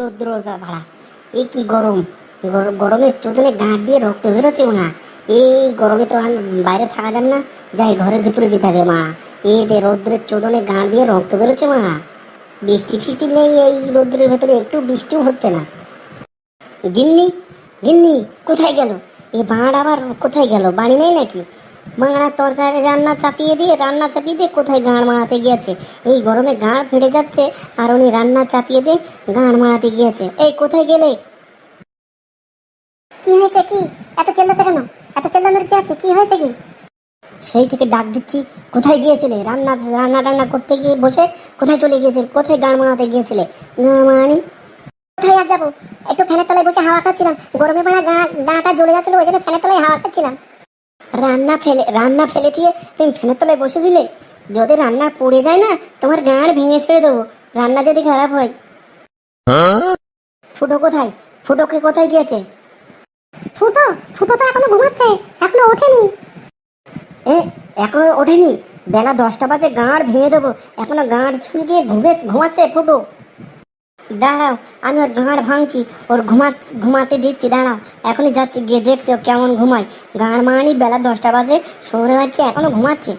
রৌদ্র ভাড়া এই কি গরম? গর- গরমে চোদনে গাঁট দিয়ে রক্ত বেরোচ্ছে মা এই গরমে তো আর বাইরে থাকা যান না। যাই ঘরের ভিতরে যেতে হবে, মা। এই দে রৌদ্রের চোদনে গাঁট দিয়ে রক্ত বেরোচ্ছে, মা। বৃষ্টি ফিষ্টি নেই এই রৌদ্রের ভেতরে, একটু বৃষ্টিও হচ্ছে না। গিন্নি গিন্নি, কোথায় গেল? এই বাঁড় আবার কোথায় গেল? বাড়ি নেই নাকি? বাংলা তরকারি রান্না চাপিয়ে দিয়ে রান্না চাপিয়ে দিয়ে কোথায় গাঁড় মারাতে গিয়েছে? এই গরমে গাঁড় ফেটে যাচ্ছে আর উনি রান্না চাপিয়ে দিয়ে গাঁড় মারাতে গিয়েছে। এই কোথায় গেলে? কি হয়েছে কি? এত চেল্লাতে কেন? এত চেল্লানোর কি আছে? কি হয়েছে কি? সেই থেকে ডাক দিচ্ছি কোথায় গিয়েছিলে? রান্না রান্না টান্না করতে গিয়ে বসে কোথায় চলে গিয়েছিলে? কোথায় গান মারাতে গিয়েছিলে? গান মারানি। আর যাব। একটু ফ্যানের তলায় বসে হাওয়া খাচ্ছিলাম। গরমে গাটা জ্বলে যাচ্ছিল, ওই জন্য ফ্যানের তলায় হাওয়া খাচ্ছিলাম। রান্না ফেলে রান্না ফেলে দিয়ে তুমি ফ্যানের তলায় যদি রান্না পড়ে যায় না, তোমার গাঁড় ভেঙে ছেড়ে দেবো। রান্না যদি খারাপ হয়। ফুটো কোথায়? ফুটোকে কোথায় গিয়েছে? ফুটো? ফুটো তো এখনও ঘুমাচ্ছে। এখনও ওঠেনি। এ, এখনও ওঠেনি? বেলা দশটা বাজে, গাঁড় ভেঙে দেবো। এখনও গাঁড় ছুঁয়ে দিয়ে ঘুমে ঘুমাচ্ছে ফুটো। দাঁড়াও, আমি ওর গাঁড় ভাঙছি, ওর ঘুমা ঘুমাতে দিচ্ছি, দাঁড়াও, এখনই যাচ্ছি, গিয়ে দেখছি ও কেমন ঘুমায়। গাঁড় মারানি বেলা দশটা বাজে শহরে যাচ্ছে এখনও ঘুমাচ্ছে।